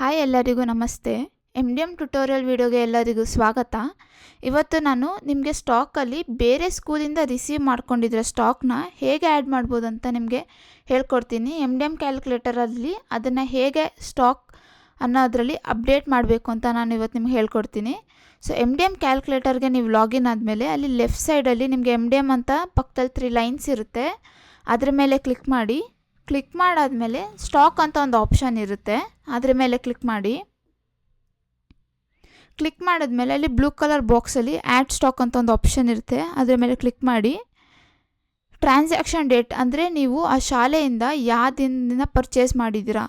Hi ಎಲ್ಲರಿಗೂ ನಮಸ್ತೆ. M D M tutorial ವಿಡಿಯೋಗೆ ಎಲ್ಲರಿಗೂ ಸ್ವಾಗತ. ಇವತ್ತು ನಾನು ನಿಮಗೆ ಸ್ಟಾಕಲ್ಲಿ ಬೇರೆ ಸ್ಕೂಲಿಂದ ರಿಸೀವ್ ಮಾಡ್ಕೊಂಡಿದ್ರೆ ಸ್ಟಾಕ್ನ ಹೇಗೆ ಆ್ಯಡ್ ಮಾಡ್ಬೋದು ಅಂತ ನಿಮಗೆ ಹೇಳ್ಕೊಡ್ತೀನಿ. ಎಂ ಡಿ ಎಂ ಕ್ಯಾಲ್ಕುಲೇಟರಲ್ಲಿ ಅದನ್ನು ಹೇಗೆ ಸ್ಟಾಕ್ ಅನ್ನೋದರಲ್ಲಿ ಅಪ್ಡೇಟ್ ಮಾಡಬೇಕು ಅಂತ ನಾನು ಇವತ್ತು ನಿಮ್ಗೆ ಹೇಳ್ಕೊಡ್ತೀನಿ. ಸೊ ಎಂ ಡಿ ಎಂ ಕ್ಯಾಲ್ಕುಲೇಟರ್ಗೆ ನೀವು ಲಾಗಿನ್ ಆದಮೇಲೆ ಅಲ್ಲಿ ಲೆಫ್ಟ್ ಸೈಡಲ್ಲಿ ನಿಮಗೆ ಎಂ ಡಿ ಎಂ ಅಂತ ಪಕ್ಕದಲ್ಲಿ ತ್ರೀ ಲೈನ್ಸ್ ಇರುತ್ತೆ. ಅದ್ರ ಮೇಲೆ ಕ್ಲಿಕ್ ಮಾಡಿ. ಕ್ಲಿಕ್ ಮಾಡಾದಮೇಲೆ ಸ್ಟಾಕ್ ಅಂತ ಒಂದು ಆಪ್ಷನ್ ಇರುತ್ತೆ. ಅದ್ರ ಮೇಲೆ ಕ್ಲಿಕ್ ಮಾಡಿ. ಕ್ಲಿಕ್ ಮಾಡಿದ್ಮೇಲೆ ಅಲ್ಲಿ ಬ್ಲೂ ಕಲರ್ ಬಾಕ್ಸಲ್ಲಿ ಆ್ಯಡ್ ಸ್ಟಾಕ್ ಅಂತ ಒಂದು ಆಪ್ಷನ್ ಇರುತ್ತೆ. ಅದರ ಮೇಲೆ ಕ್ಲಿಕ್ ಮಾಡಿ. ಟ್ರಾನ್ಸಾಕ್ಷನ್ ಡೇಟ್ ಅಂದರೆ ನೀವು ಆ ಶಾಲೆಯಿಂದ ಯಾವ ದಿನದಿಂದ ಪರ್ಚೇಸ್ ಮಾಡಿದ್ದೀರಾ?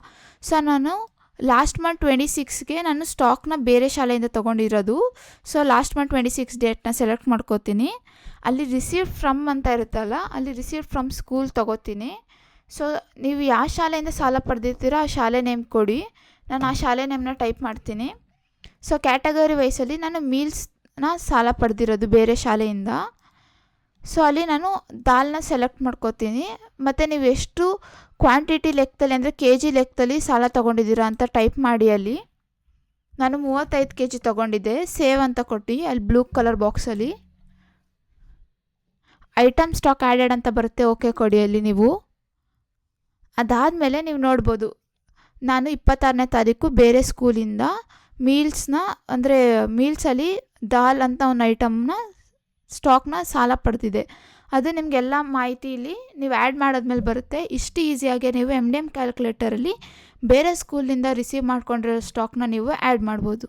ಸೊ ನಾನು ಲಾಸ್ಟ್ ಮಂತ್ ಟ್ವೆಂಟಿ ಸಿಕ್ಸ್ಗೆ ನಾನು ಸ್ಟಾಕ್ನ ಬೇರೆ ಶಾಲೆಯಿಂದ ತೊಗೊಂಡಿರೋದು. So last month twenty six ಡೇಟ್ನ select ಮಾಡ್ಕೋತೀನಿ. ಅಲ್ಲಿ ರಿಸೀವ್ ಫ್ರಮ್ ಅಂತ ಇರುತ್ತಲ್ಲ, ಅಲ್ಲಿ ರಿಸೀವ್ ಫ್ರಮ್ ಸ್ಕೂಲ್ ತೊಗೋತೀನಿ. ಸೊ ನೀವು ಯಾವ ಶಾಲೆಯಿಂದ ಸಾಲ ಪಡೆದಿರ್ತೀರೋ ಆ ಶಾಲೆ ನೇಮ್ ಕೊಡಿ. ನಾನು ಆ ಶಾಲೆ ನೇಮ್ನ ಟೈಪ್ ಮಾಡ್ತೀನಿ. ಸೊ ಕ್ಯಾಟಗರಿ ವೈಸಲ್ಲಿ ನಾನು ಮೀಲ್ಸ್ನ ಸಾಲ ಪಡೆದಿರೋದು ಬೇರೆ ಶಾಲೆಯಿಂದ. ಸೊ ಅಲ್ಲಿ ನಾನು ದಾಲ್ನ ಸೆಲೆಕ್ಟ್ ಮಾಡ್ಕೋತೀನಿ. ಮತ್ತು ನೀವು ಎಷ್ಟು ಕ್ವಾಂಟಿಟಿ ಲೆಕ್ಕದಲ್ಲಿ ಅಂದರೆ ಕೆ ಜಿ ಲೆಕ್ಕದಲ್ಲಿ ಸಾಲ ತೊಗೊಂಡಿದ್ದೀರಾ ಅಂತ ಟೈಪ್ ಮಾಡಿ ಅಲ್ಲಿ. ನಾನು ಮೂವತ್ತೈದು ಕೆ ಜಿ ತೊಗೊಂಡಿದ್ದೆ. ಸೇವ್ ಅಂತ ಕೊಟ್ಟು ಅಲ್ಲಿ ಬ್ಲೂ ಕಲರ್ ಬಾಕ್ಸಲ್ಲಿ ಐಟಮ್ ಸ್ಟಾಕ್ ಆ್ಯಡೆಡ್ ಅಂತ ಬರುತ್ತೆ ಓಕೆ ಕೊಡಿ ಅಲ್ಲಿ ನೀವು. ಅದಾದಮೇಲೆ ನೀವು ನೋಡ್ಬೋದು. ನಾನು ಇಪ್ಪತ್ತಾರನೇ ತಾರೀಕು ಬೇರೆ ಸ್ಕೂಲಿಂದ ಮೀಲ್ಸ್ನ, ಅಂದರೆ ಮೀಲ್ಸಲ್ಲಿ ದಾಲ್ ಅಂತ ಒಂದು ಐಟಮ್ನ ಸ್ಟಾಕ್ನ ಸಾಲ ಪಡೆದಿದೆ. ಅದು ನಿಮಗೆಲ್ಲ ಮಾಹಿತಿ ಇಲ್ಲಿ ನೀವು ಆ್ಯಡ್ ಮಾಡಿದ್ಮೇಲೆ ಬರುತ್ತೆ. ಇಷ್ಟು ಈಸಿಯಾಗಿ ನೀವು ಎಂ ಡಿ ಎಂ ಕ್ಯಾಲ್ಕುಲೇಟರಲ್ಲಿ ಬೇರೆ ಸ್ಕೂಲಿಂದ ರಿಸೀವ್ ಮಾಡ್ಕೊಂಡಿರೋ ಸ್ಟಾಕ್ನ ನೀವು ಆ್ಯಡ್ ಮಾಡ್ಬೋದು.